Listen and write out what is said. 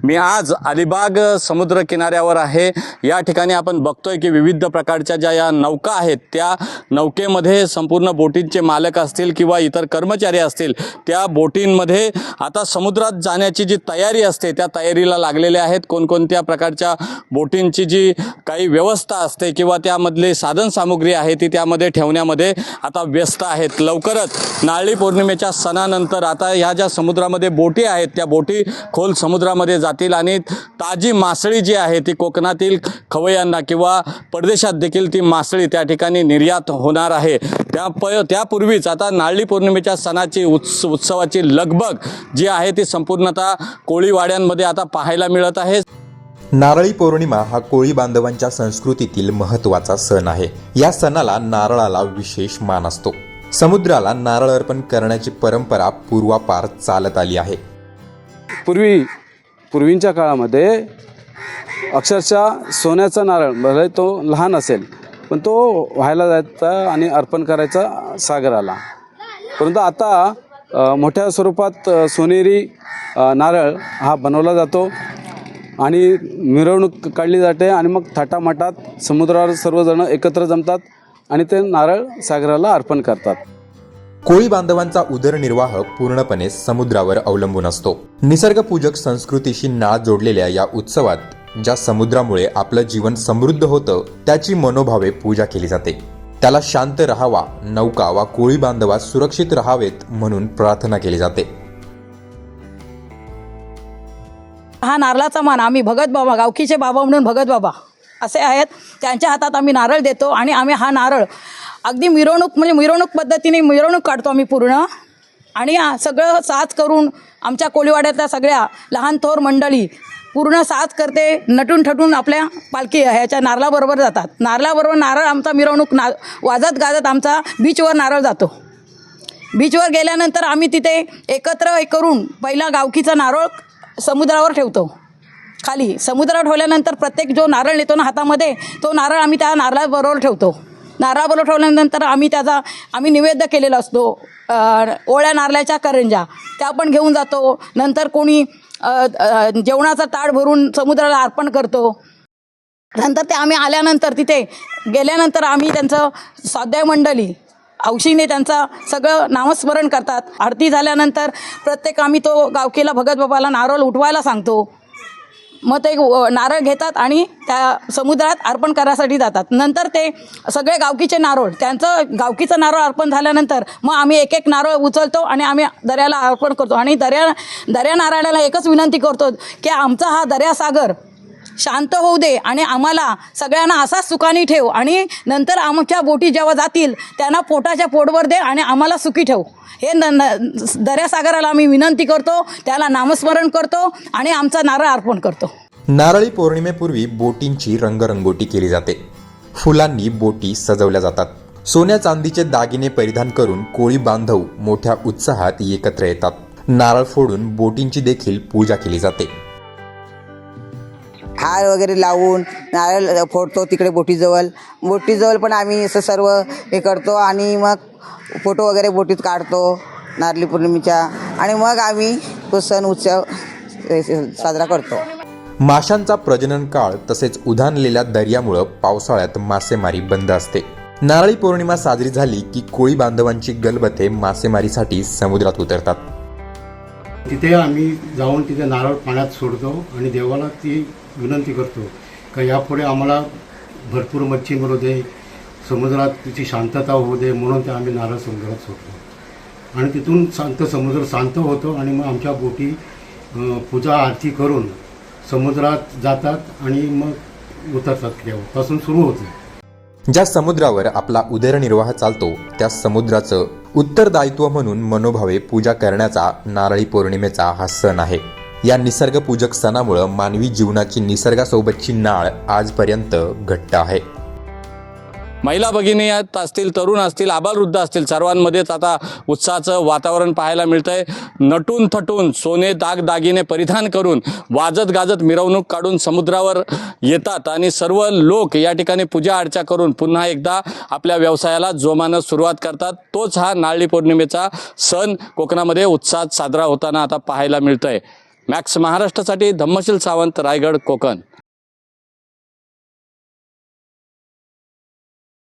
मी आज अलिबाग समुद्र किनाऱ्यावर आहे. या ठिकाणी आपण बघतोय की विविध प्रकारच्या ज्या या नौका आहेत त्या नौकेमध्ये संपूर्ण बोटींचे मालक असतील किंवा इतर कर्मचारी असतील त्या बोटींमध्ये आता समुद्रात जाण्याची जी तयारी असते त्या तयारीला लागलेल्या आहेत. कोणकोणत्या प्रकारच्या बोटींची जी काही व्यवस्था असते किंवा त्यामधली साधनसामुग्री आहे ती त्यामध्ये ठेवण्यामध्ये आता व्यस्त आहेत. लवकरच नारळी पौर्णिमेच्या सणानंतर आता ह्या ज्या समुद्रामध्ये बोटी आहेत त्या बोटी खोल समुद्रामध्ये जातील आणि ताजी मासळी जी आहे ती कोकणातील खवय्यांना किंवा परदेशात देखील ती मासळी त्या ठिकाणी निर्यात होणार आहे. त्या प त्यापूर्वीच आता नारळी पौर्णिमेच्या सणाची उत्स उत्सवाची लगबग जी आहे ती संपूर्णतः कोळीवाड्यांमध्ये आता पाहायला मिळत आहे. नारळी पौर्णिमा हा कोळी बांधवांच्या संस्कृतीतील महत्त्वाचा सण आहे. या सणाला नारळाला विशेष मान असतो. समुद्राला नारळ अर्पण करण्याची परंपरा पूर्वापार चालत आली आहे. पूर्वी पूर्वींच्या काळामध्ये अक्षरशः सोन्याचा नारळ भले तो लहान असेल पण तो व्हायला जायचा आणि अर्पण करायचा सागराला परंतु आता मोठ्या स्वरूपात सोनेरी नारळ हा बनवला जातो आणि मिरवणूक काढली जाते आणि मग थाटामाटात समुद्रावर सर्वजण एकत्र जमतात आणि ते नारळ सागराला अर्पण करतात. कोळी बांधवांचा उदरनिर्वाह पूर्णपणे समुद्रावर अवलंबून असतो. निसर्गपूजक संस्कृतीशी नाळ जोडलेल्या या उत्सवात ज्या समुद्रामुळे आपलं जीवन समृद्ध होतं त्याची मनोभावे पूजा केली जाते. त्याला शांत राहावा नौका वा कोळी बांधवा सुरक्षित राहावेत म्हणून प्रार्थना केली जाते. हा नारळाचा मान आम्ही भगत बाबा गावकीचे बाबा म्हणून भगत बाबा असे आहेत. त्यांच्या हातात आम्ही नारळ देतो आणि आम्ही हा नारळ अगदी मिरवणूक म्हणजे मिरवणूक पद्धतीने मिरवणूक काढतो आम्ही पूर्ण. आणि सगळं साथ करून आमच्या कोळीवाड्यातल्या सगळ्या लहान थोर मंडळी पूर्ण साज करते नटून ठटून आपल्या पालखी ह्याच्या नारळाबरोबर जातात. नारळाबरोबर नारळ आमचा मिरवणूक ना वाजत गाजत आमचा बीचवर नारळ जातो. बीचवर गेल्यानंतर आम्ही तिथे एकत्र करून पहिला गावकीचा नारळ समुद्रावर ठेवतो. खाली समुद्रावर ठेवल्यानंतर प्रत्येक जो नारळ नेतो ना हातामध्ये तो नारळ आम्ही त्या नारळाबरोबर ठेवतो. नारळ ठेवल्यानंतर आम्ही त्याचा आम्ही निवेद्य केलेला असतो. ओळ्या नारळाच्या करंजा त्या पण घेऊन जातो. नंतर कोणी जेवणाचा ताट भरून समुद्राला अर्पण करतो. नंतर ते आम्ही आल्यानंतर तिथे गेल्यानंतर आम्ही त्यांचं स्वाध्याय मंडळी औषीने त्यांचा सगळं नामस्मरण करतात. आरती झाल्यानंतर प्रत्येक आम्ही तो गावकीला भगत बाबाला नारळ उठवायला सांगतो. मग ते नारळ घेतात आणि त्या समुद्रात अर्पण करायसाठी जातात. नंतर ते सगळे गावकीचे नारळ त्यांचं गावकीचं नारळ अर्पण झाल्यानंतर मग आम्ही एक एक नारळ उचलतो आणि आम्ही दर्याला अर्पण करतो. आणि दर्या दर्या नारायणाला एकच विनंती करतो की आमचा हा दर्यासागर शांत होऊ दे आणि आम्हाला सगळ्यांना असाच सुखाने ठेव. आणि नंतर आमच्या बोटी जेव्हा जातील त्यांना पोटाच्या पोटवर दे आणि आम्हाला सुखी ठेव. हे न न- दर्यासागराला आम्ही विनंती करतो त्याला नामस्मरण करतो आणि आमचा नारळ अर्पण करतो. नारळी पौर्णिमेपूर्वी बोटींची रंगरंगोटी केली जाते. फुलांनी बोटी सजवल्या जातात. सोन्या चांदीचे दागिने परिधान करून कोळी बांधव मोठ्या उत्साहात एकत्र येतात. नारळ फोडून बोटींची देखील पूजा केली जाते. हार वगैरे लावून नारळ फोडतो तिकडे बोटीजवळ. बोटीजवळ पण आम्ही असं सर्व हे करतो आणि मग फोटो वगैरे बोटीत काढतो नारळी पौर्णिमेच्या. आणि मग आम्ही तो सण उत्सव साजरा करतो. माशांचा प्रजनन काळ तसेच उधाणलेल्या दर्यामुळं पावसाळ्यात मासेमारी बंद असते. नारळी पौर्णिमा साजरी झाली की कोळी बांधवांची गलबते मासेमारीसाठी समुद्रात उतरतात. तिथे आम्ही जाऊन तिथे नारळ पाण्यात सोडतो आणि देवाला ती विनंती करतो का यापुढे आम्हाला भरपूर मच्छी मिळू दे समुद्रात तिची शांतता होऊ दे म्हणून ते आम्ही नारळ समुद्रात सोडतो. आणि तिथून शांत समुद्र शांत होतो आणि मग आमच्या बोटी पूजा आरती करून समुद्रात जातात आणि मग उतरतात पासून सुरू होते. ज्या समुद्रावर आपला उदरनिर्वाह चालतो त्या समुद्राचं उत्तरदायित्व म्हणून मनोभावे पूजा करण्याचा नारळी पौर्णिमेचा हा सण आहे. या निसर्गपूजक सणामुळं मानवी जीवनाची निसर्गासोबतची नाळ आजपर्यंत घट्ट आहे. महिला भगिनी आहेत असतील तरुण असतील आबालवृद्ध असतील सर्वांमध्येच आता उत्साहाचं वातावरण पाहायला मिळतं आहे नटून थटून सोने दाग दागिने परिधान करून वाजत गाजत मिरवणूक काढून समुद्रावर येतात आणि सर्व लोक या ठिकाणी पूजा अर्चा करून पुन्हा एकदा आपल्या व्यवसायाला जोमानं सुरुवात करतात. तोच हा नारळी पौर्णिमेचा सण. कोकणामध्ये उत्साहात साजरा होताना आता पाहायला मिळतोय. मॅक्स महाराष्ट्रासाठी धम्मशील सावंत रायगड कोकण.